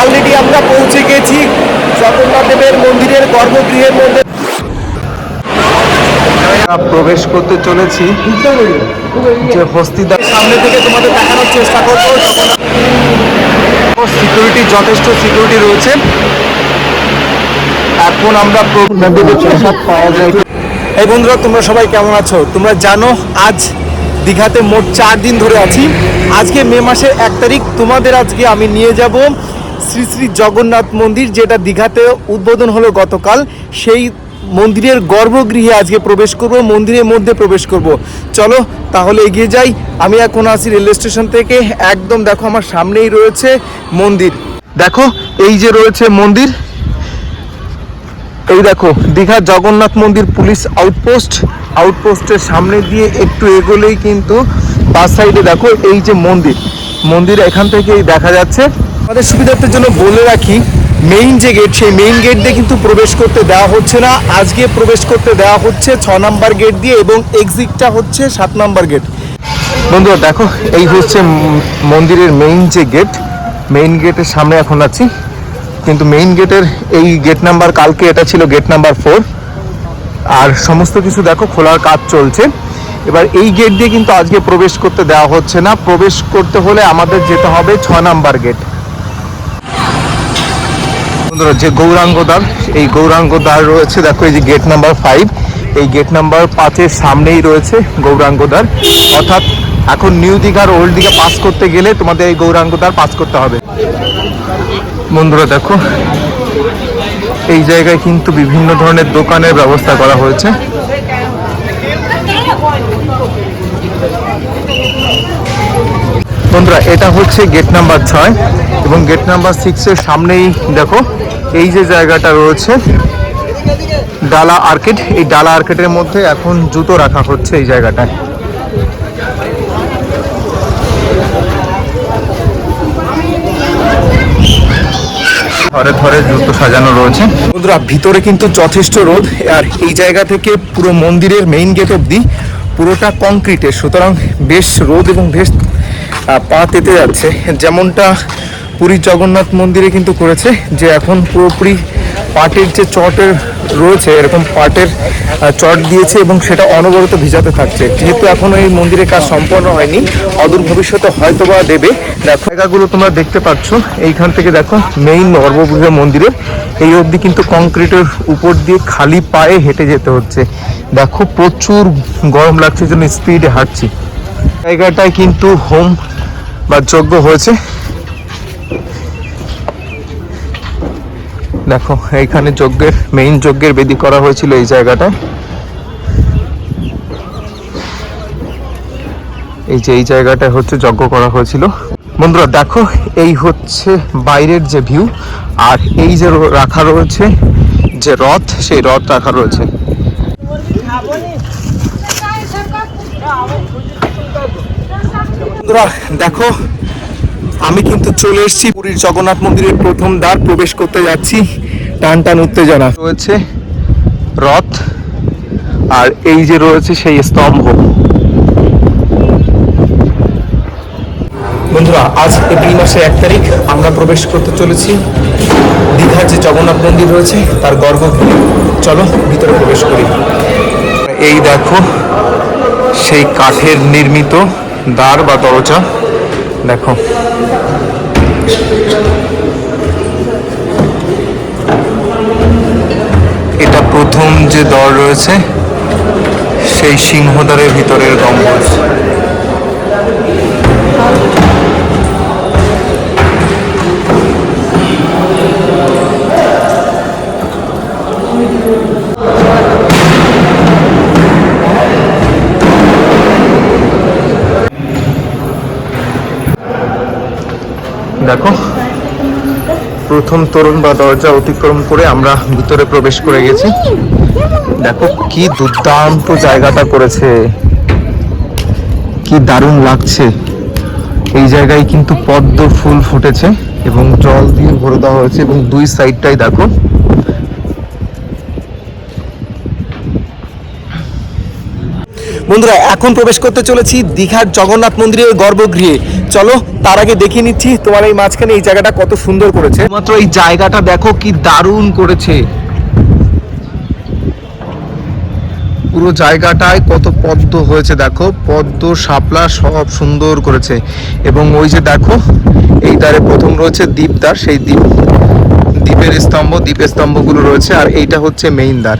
Already আমরা পৌঁছে গেছি। জগন্নাথ দেবের মন্দিরের গর্ভগৃহের মধ্যে। প্রবেশ করতে চলেছি যে হস্তিদার সামনে থেকে তোমাদের দেখানোর চেষ্টা করব। সিকিউরিটি যথেষ্ট সিকিউরিটি রয়েছে। এখন আমরা প্রভুদেবের পাওয়া যায়। এই বন্ধুরা তোমরা সবাই কেমন আছো? তোমরা জানো আজ দীঘাতে মোট চার দিন ধরে আছি। আজকে মে মাসের এক তারিখ। তোমাদের আজকে আমি নিয়ে যাব শ্রী শ্রী জগন্নাথ মন্দির, যেটা দীঘাতে উদ্বোধন হলো গতকাল, সেই মন্দিরের গর্ভগৃহে আজকে প্রবেশ করব, মন্দিরের মধ্যে প্রবেশ করব। চলো, তাহলে এগিয়ে যাই। আমি এখন আসি রেলওয়ে স্টেশন থেকে। একদম দেখো, আমার সামনেই রয়েছে মন্দির। দেখো, এই যে রয়েছে মন্দির, এই দেখো, দীঘা জগন্নাথ মন্দির পুলিশ আউটপোস্ট। আউটপোস্টের সামনে দিয়ে একটু এগোলেই কিন্তু বাস সাইডে দেখো, এই যে মন্দির। মন্দির এখান থেকেই দেখা যাচ্ছে। আমাদের সুবিধার্থের জন্য বলে রাখি মেইন যে গেট সেই মেইন গেট দিয়ে কিন্তু প্রবেশ করতে দেওয়া হচ্ছে না। আজকে প্রবেশ করতে দেওয়া হচ্ছে ছ নাম্বার গেট দিয়ে এবং এক্সিটটা হচ্ছে সাত নাম্বার গেট বন্ধুরা, দেখো, এই হচ্ছে মন্দিরের মেইন যে গেট মেইন গেটের সামনে এখন আছি। কিন্তু মেইন গেটের এই গেট নাম্বার কালকে এটা ছিল গেট নাম্বার ফোর আর সমস্ত কিছু দেখো, খোলার কাজ চলছে। এবার এই গেট দিয়ে কিন্তু আজকে প্রবেশ করতে দেওয়া হচ্ছে না। প্রবেশ করতে হলে আমাদের যেতে হবে ছ নাম্বার গেট যে গৌরাঙ্গ দ্বার এই গৌরাঙ্গ দ্বার রয়েছে, দেখো এই যে গেট নাম্বার ফাইভ এই গেট নাম্বার পাঁচের সামনেই রয়েছে গৌরাঙ্গ দ্বার অর্থাৎ এখন নিউ দীঘার ওল্ড দীঘা পাস করতে গেলে তোমাদের এই গৌরাঙ্গ দ্বার পাস করতে হবে। বন্ধুরা, দেখো, এই জায়গায় কিন্তু বিভিন্ন ধরনের দোকানের ব্যবস্থা করা হয়েছে। বন্ধুরা, এটা হচ্ছে গেট নাম্বার ছয় এবং গেট নাম্বার সিক্সের সামনেই দেখো, এই যে জায়গাটা রয়েছে, ডালা আর্কেট এই ডালা আর্কেটের মধ্যে এখন জুতো রাখা হচ্ছে এই জায়গাটায়। ধরে ধরে জুতো সাজানো রয়েছে। বন্ধুরা, ভিতরে কিন্তু যথেষ্ট রোদ, আর এই জায়গা থেকে পুরো মন্দিরের মেইন গেট অবধি পুরোটা কংক্রিটের সুতরাং বেশ রোদ এবং বেশ পা তেতে যাচ্ছে। যেমনটা পুরী জগন্নাথ মন্দিরে কিন্তু করেছে, যে এখন পুরোপুরি পাটের যে চটের রয়েছে, এরকম পাটের চট দিয়েছে এবং সেটা অনবরত ভিজাতে থাকছে। যেহেতু এখনও এই মন্দিরের কাজ সম্পন্ন হয়নি, অদূর ভবিষ্যতে হয়তো বা দেবে। দেখো, জায়গাগুলো তোমরা দেখতে পাচ্ছ। এইখান থেকে দেখো মেইন গর্ভগৃহ মন্দিরের। এই অবধি কিন্তু কংক্রিটের উপর দিয়ে খালি পায়ে হেঁটে যেতে হচ্ছে। দেখো, প্রচুর গরম লাগছে জন্য স্পিডে হাঁটছি। জায়গাটায় কিন্তু হোম বা যজ্ঞ হয়েছে? দেখো এইখানে যজ্ঞের মেইন যজ্ঞের বেদি করা হয়েছিল এই জায়গাটায়। এই যে এই জায়গাটায় হচ্ছে যজ্ঞ করা হয়েছিল। বন্ধুরা, দেখো, এই হচ্ছে বাইরের যে ভিউ আর এই যে রাখা রয়েছে যে রথ, সেই রথ রাখা রয়েছে। বন্ধুরা, দেখো, আমি কিন্তু চলে এসেছি পুরীর জগন্নাথ মন্দিরের প্রথম দ্বার, প্রবেশ করতে যাচ্ছি। টান টান উত্তেজনা। রয়েছে রথ, আর এই যে রয়েছে সেই স্তম্ভ। বন্ধুরা, আজ এপ্রিল মাসের এক তারিখ, আমরা প্রবেশ করতে চলেছি। দীঘার যে জগন্নাথ মন্দির রয়েছে, তার গর্ভগৃহে চলো, ভিতরে প্রবেশ করি। এই দেখো, সেই কাঠের নির্মিত দ্বার বা দরজা দেখো। এটা প্রথম যে দর রয়েছে সেই সিংহদ্বারের ভিতরের গম্বুজ। দেখো। প্রথম তরুণ বা দরজা অতিক্রম করে আমরা ভিতরে প্রবেশ করে গেছি। দেখো কি দুর্দান্ত জায়গাটা করেছে। কি দারুণ লাগছে। এই জায়গায় কিন্তু পদ্ম ফুল ফুটেছে এবং জল দিয়ে ভরে দেওয়া হয়েছে এবং দুই সাইডটাই দেখো। বন্ধুরা, এখন প্রবেশ করতে চলেছি দীঘার জগন্নাথ মন্দিরের গর্ভগৃহে। চলো, তার আগে দেখিয়ে নিচ্ছি তোমার এই মাঝখানে এই জায়গাটা কত সুন্দর করেছে। মাত্র এই জায়গাটা দেখো কি দারুণ করেছে। পুরো জায়গাটায় কত পদ্ম হয়েছে, দেখো। পদ্ম, শাপলা সব সুন্দর করেছে। এবং ওই যে দেখো, এই দ্বারে প্রথম রয়েছে দ্বীপদ্বার সেই দ্বীপ দ্বীপের স্তম্ভ, দ্বীপের স্তম্ভগুলো রয়েছে। আর এইটা হচ্ছে মেইন দ্বার।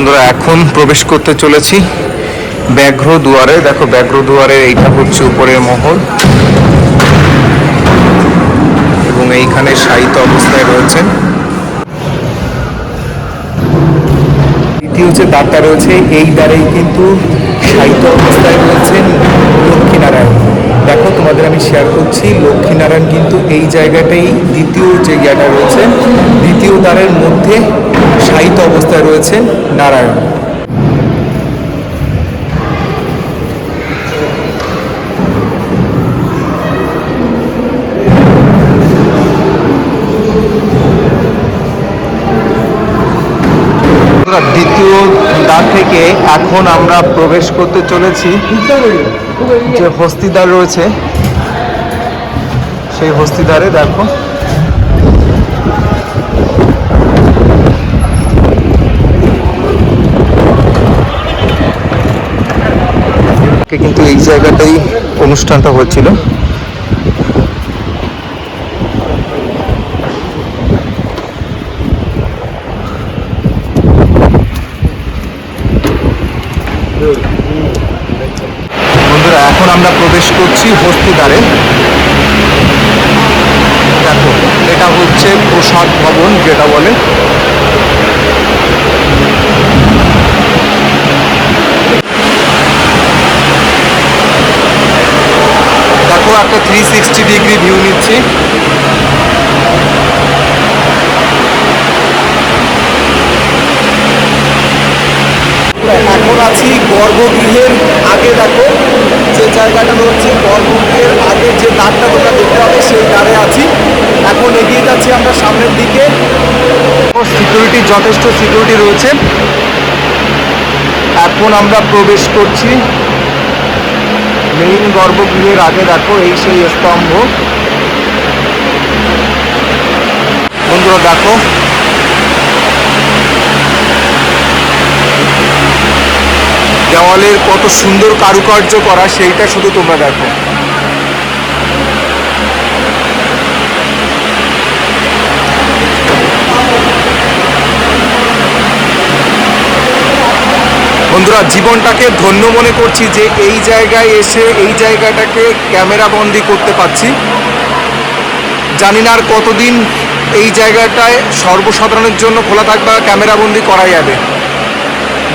বন্ধুরা, এখন প্রবেশ করতে চলেছি ব্যাঘ্র দুয়ারে। দেখো, ব্যাঘ্র দুয়ারে এইটা হচ্ছে উপরের মহল এবং এইখানে সাহিত্য অবস্থায় রয়েছেন। দ্বিতীয় যে দ্বারটা রয়েছে, এই দ্বারেই কিন্তু সাহিত্য অবস্থায় রয়েছেন লক্ষ্মীনারায়ণ দেখো, তোমাদের আমি শেয়ার করছি। লক্ষ্মীনারায়ণ কিন্তু এই জায়গাটাই দ্বিতীয় যে জায়গাটা রয়েছে, দ্বিতীয় দ্বারের মধ্যে সাহিত্য অবস্থায় রয়েছে নারায়ণ। থেকে এখন আমরা প্রবেশ করতে চলেছি। যে হস্তিদ্বার রয়েছে, সেই হস্তিদ্বারে দেখো। কিন্তু এই জায়গাটাই অনুষ্ঠানটা হচ্ছিল। বন্ধুরা, এখন আমরা প্রবেশ করছি হস্তিদ্বারে দেখো, এটা হচ্ছে প্রসাদ ভবন যেটা বলে। দেখো, একটা থ্রি সিক্সটি ডিগ্রি ভিউ নিচ্ছি। এখন আছি গর্ভগৃহের আগে, দেখো, যে জায়গাটা রয়েছে গর্ভগৃহের আগে যে দ্বারটা তোমরা দেখতে হবে সেই দ্বারে আছি। এখন এগিয়ে যাচ্ছি আমরা সামনের দিকে। সিকিউরিটি যথেষ্ট সিকিউরিটি রয়েছে। এখন আমরা প্রবেশ করছি মেইন গর্ভগৃহের আগে, দেখো, এই সেই স্তম্ভ। বন্ধুরা, দেখো দেওয়ালের কত সুন্দর কারুকার্য করা, সেইটা শুধু তোমরা দেখো। বন্ধুরা, জীবনটাকে ধন্য মনে করছি যে এই জায়গায় এসে, এই জায়গাটাকে ক্যামেরা বন্দি করতে পারছি। জানি না আর কতদিন এই জায়গাটায় সর্বসাধারণের জন্য খোলা থাকবে আর ক্যামেরা বন্দি করা যাবে।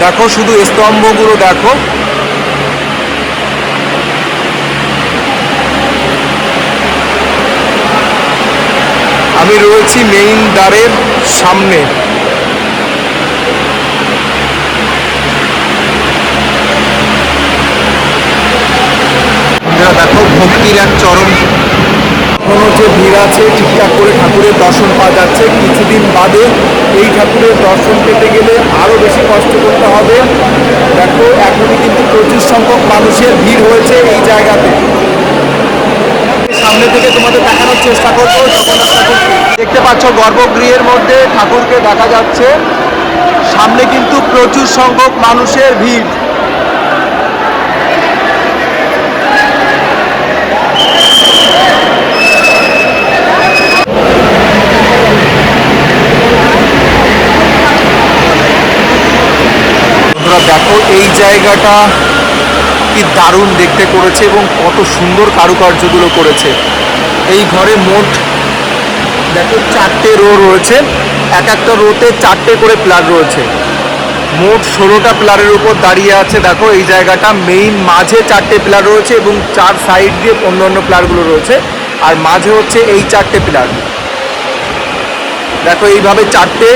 দেখো শুধু স্তম্ভগুলো দেখো। আমি রয়েছি মেইন দ্বারের সামনে। দেখো ভক্তির এক চরম যে ভিড় আছে, ঠিকঠাক করে ঠাকুরের দর্শন পাওয়া যাচ্ছে। কিছুদিন বাদে এই ঠাকুরের দর্শন পেতে গেলে আরও বেশি কষ্ট করতে হবে। দেখো, এখনই কিন্তু প্রচুর সংখ্যক মানুষের ভিড় হয়েছে এই জায়গাতে। সামনে থেকে তোমাদের দেখানোর চেষ্টা করব ঠাকুর দেখতে পাচ্ছ, গর্ভগৃহের মধ্যে ঠাকুরকে দেখা যাচ্ছে। সামনে কিন্তু প্রচুর সংখ্যক মানুষের ভিড় বন্ধুরা দেখো এই জায়গাটা কি দারুণ দেখতে করেছে এবং কত সুন্দর কারুকার্যগুলো করেছে। এই ঘরে মোট দেখো চারটে রো রয়েছে, এক একটা রোতে চারটে করে প্লার রয়েছে। মোট ষোলোটা প্লারের উপর দাঁড়িয়ে আছে দেখো এই জায়গাটা মেইন মাঝে চারটে প্লার রয়েছে এবং চার সাইড দিয়ে অন্য প্লারগুলো রয়েছে। আর মাঝে হচ্ছে এই চারটে প্লার দেখো এইভাবে চারটে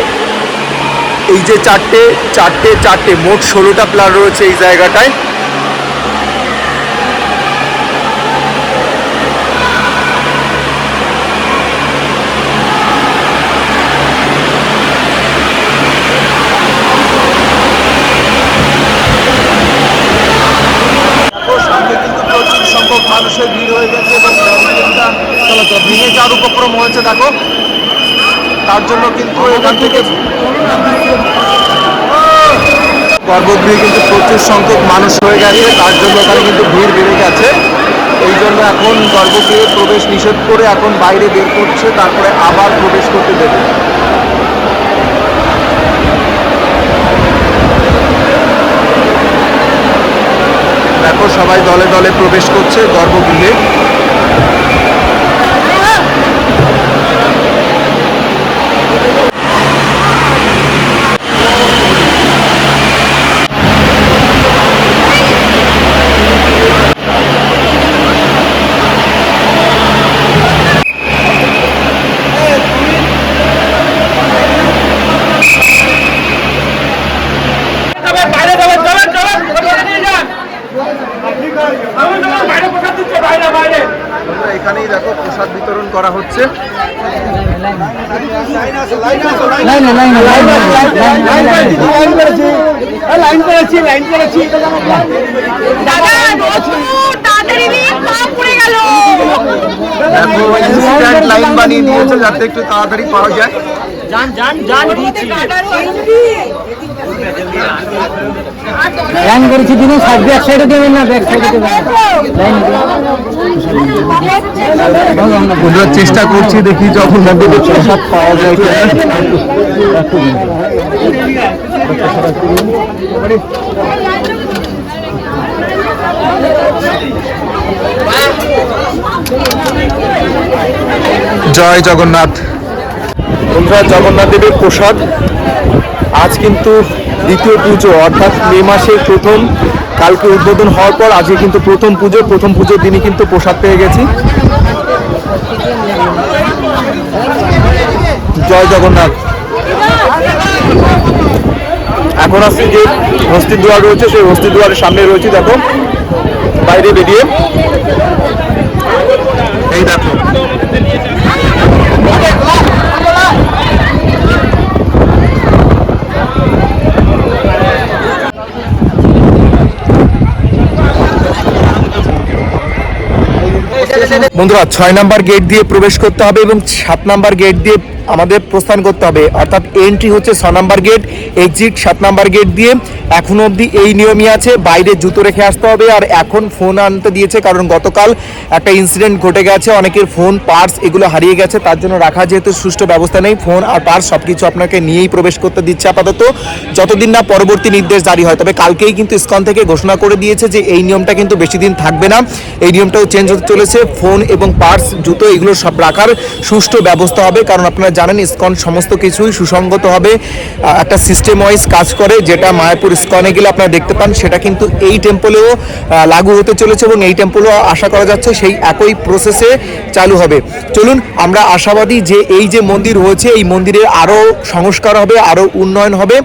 এই যে চারটে চারটে চারটে মোট ষোলোটা প্লার রয়েছে এই জায়গাটায়। মানুষের ভিড় হয়ে গেছে এবং ট্রাফিকটা চলাচল ভেঙে যাওয়ার উপক্রম হয়েছে দেখো। তার জন্য কিন্তু এখান থেকে গর্ভগৃহে কিন্তু প্রচুর সংখ্যক মানুষ হয়ে গেছে, তার জন্য ওখানে কিন্তু ভিড় বেড়ে গেছে। এই জন্য এখন গর্ভগৃহে প্রবেশ নিষেধ করে এখন বাইরে বের করছে, তারপরে আবার প্রবেশ করতে দেবে। দেখো সবাই দলে দলে প্রবেশ করছে গর্ভগৃহে বাইরে যাবেন যাবেন যাবেন ভিতরে নিয়ে যান যাবেন যাবেন বাইরে প্রসাদ দিচ্ছে বাইরে বাইরে বন্ধুরা, এখানেই দেখো প্রসাদ বিতরণ করা হচ্ছে। লাইন বানিয়ে দিয়েছে যাতে একটু তাড়াতাড়ি পাওয়া যায়। লাইন করেছি দিনে সাইড ব্যাক সাইডে দেবেন না ব্যাক সাইডে দেবেন বন্ধুরা চেষ্টা করছি দেখি যখন প্রসাদ পাওয়া যায় জয় জগন্নাথ। বন্ধুরা জগন্নাথ দেবের প্রসাদ। আজ কিন্তু দ্বিতীয় পুজো, অর্থাৎ মে মাসের প্রথম, কালকে উদ্বোধন হওয়ার পর আজকে কিন্তু প্রথম পুজো, প্রথম পুজোর দিনই কিন্তু প্রসাদ পেয়ে গেছি। জয় জগন্নাথ। এখন আসছে যে হস্তির দুয়ার রয়েছে, সেই হস্তির দুয়ারের সামনে রয়েছে, দেখো। বাইরে বেরিয়ে। এই দেখো। বন্ধুরা, ছয় নাম্বার গেট দিয়ে প্রবেশ করতে হবে এবং সাত নাম্বার গেট দিয়ে আমাদের প্রস্থান করতে হবে। অর্থাৎ এন্ট্রি হচ্ছে ছ নাম্বার গেট এক্সিট সাত নাম্বার গেট দিয়ে এখনও অবধি এই নিয়মই আছে, বাইরে জুতো রেখে আসতে হবে। আর এখন ফোন আনতে দিয়েছে, কারণ গতকাল একটা ইনসিডেন্ট ঘটে গেছে, অনেকের ফোন পার্স এগুলো হারিয়ে গেছে, তার জন্য রাখা যেহেতু সুষ্ঠু ব্যবস্থা নেই। ফোন আর পার্স সব কিছু আপনাকে নিয়েই প্রবেশ করতে দিচ্ছে আপাতত। যতদিন না পরবর্তী নির্দেশ জারি হয়, তবে কালকেই কিন্তু ইসকন থেকে ঘোষণা করে দিয়েছে যে এই নিয়মটা কিন্তু বেশি দিন থাকবে না। এই নিয়মটাও চেঞ্জ হতে চলেছে ফোন এবং পার্স জুতো এগুলো সব রাখার সুষ্ঠু ব্যবস্থা হবে। কারণ আপনারা জানেন, ইসকন সমস্ত কিছুই সুসংগত হবে। একটা সিস্টেম ওয়াইজ কাজ করে, যেটা মায়াপুর ইসকনে গেলে আপনারা দেখতে পান, সেটা কিন্তু এই টেম্পলেও লাগু হতে চলেছে এবং এই টেম্পলেও আশা করা যাচ্ছে সেই একই প্রসেসে চালু হবে। চলুন, আমরা আশাবাদী যে এই যে মন্দির হয়েছে, এই মন্দিরে আরও সংস্কার হবে, আরও উন্নয়ন হবে।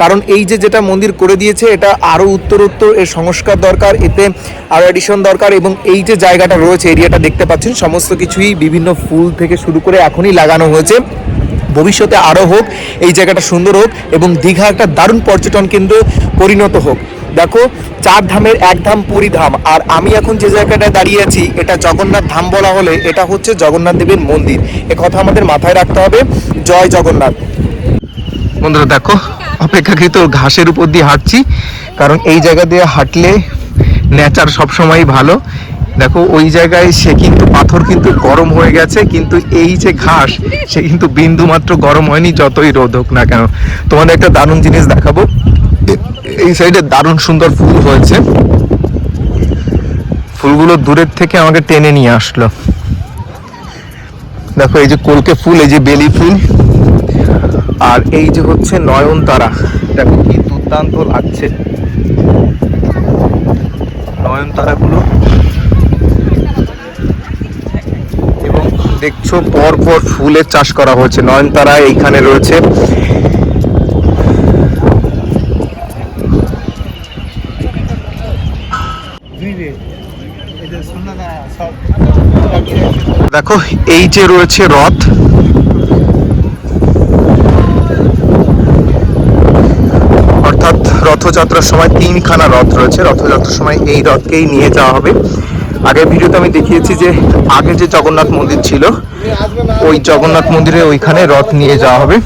কারণ এই যে যেটা মন্দির করে দিয়েছে, এটা আরও উত্তরোত্তর, এর সংস্কার দরকার, এতে আরও অ্যাডিশন দরকার এবং এই যে জায়গাটা রয়েছে এরিয়াটা দেখতে পাচ্ছেন, সমস্ত কিছুই বিভিন্ন ফুল থেকে শুরু করে এখনই লাগানো হয়েছে। ভবিষ্যতে আরও হোক, এই জায়গাটা সুন্দর হোক এবং দীঘা একটা দারুণ পর্যটন কেন্দ্র পরিণত হোক। দেখো, চার ধামের এক ধাম পুরী ধাম, আর আমি এখন যে জায়গাটায় দাঁড়িয়ে আছি, এটা জগন্নাথ ধাম বলা হলে এটা হচ্ছে জগন্নাথ দেবের মন্দির। এ কথা আমাদের মাথায় রাখতে হবে। জয় জগন্নাথ। বন্ধুরা, দেখো, অপেক্ষাকৃত ঘাসের উপর দিয়ে হাঁটছি, কারণ এই জায়গা দিয়ে হাঁটলে নেচার সবসময় ভালো। দেখো, ওই জায়গায় সে কিন্তু পাথর কিন্তু গরম হয়ে গেছে, কিন্তু এই যে ঘাস, সে কিন্তু বিন্দু মাত্র গরম হয়নি, যতই রোদ হোক না কেন। তোমাদের একটা দারুণ জিনিস দেখাবো। এই সাইডে দারুণ সুন্দর ফুল হয়েছে। ফুলগুলো দূরের থেকে আমাকে টেনে নিয়ে আসলো। দেখো, এই যে কলকে ফুল, এই যে বেলি ফুল। আর এই যে হচ্ছে নয়নতারা। দেখো, কি দুর্দান্ত লাগছে। নয়নতারাগুলো এবং দেখছ পর পর ফুলের চাষ করা হয়েছে। নয়নতারা এইখানে রয়েছে। দেখো, এই যে রয়েছে রথ। অর্থাৎ রথযাত্রার সময় তিনখানা রথ রয়েছে। রথযাত্রার সময় এই রথকেই নিয়ে যাওয়া হবে। আগের ভিডিওতে আমি দেখিয়েছি যে আগে যে জগন্নাথ মন্দির ছিল, ওই জগন্নাথ মন্দিরে ওইখানে রথ নিয়ে যাওয়া হবে।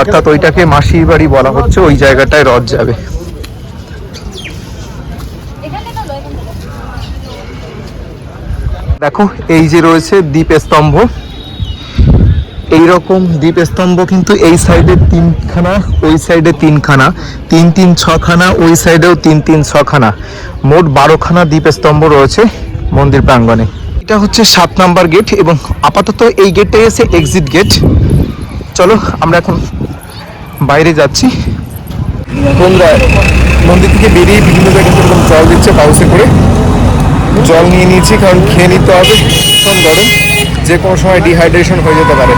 অর্থাৎ ওইটাকে মাসির বাড়ি বলা হচ্ছে, ওই জায়গাটায় রথ যাবে। দেখো, এই যে রয়েছে দ্বীপ স্তম্ভ এইরকম দ্বীপ স্তম্ভ কিন্তু এই সাইডে তিনখানা, ওই সাইডে তিনখানা, তিন তিন ছখানা, ওই সাইডেও তিন তিন ছখানা। মোট বারোখানা দ্বীপ স্তম্ভ রয়েছে মন্দির প্রাঙ্গণে। এটা হচ্ছে সাত নাম্বার গেট এবং আপাতত এই গেটটাই এসে এক্সিট গেট চলো, আমরা এখন বাইরে যাচ্ছি। বন্ধুরা মন্দির থেকে বেরিয়ে বিভিন্ন জায়গায় জল দিচ্ছে পাউসে করে। জল নিয়ে নিয়েছি, কারণ খেয়ে নিতে হবে। ভীষণ গরম। যে কোনো সময় ডিহাইড্রেশন হয়ে যেতে পারে।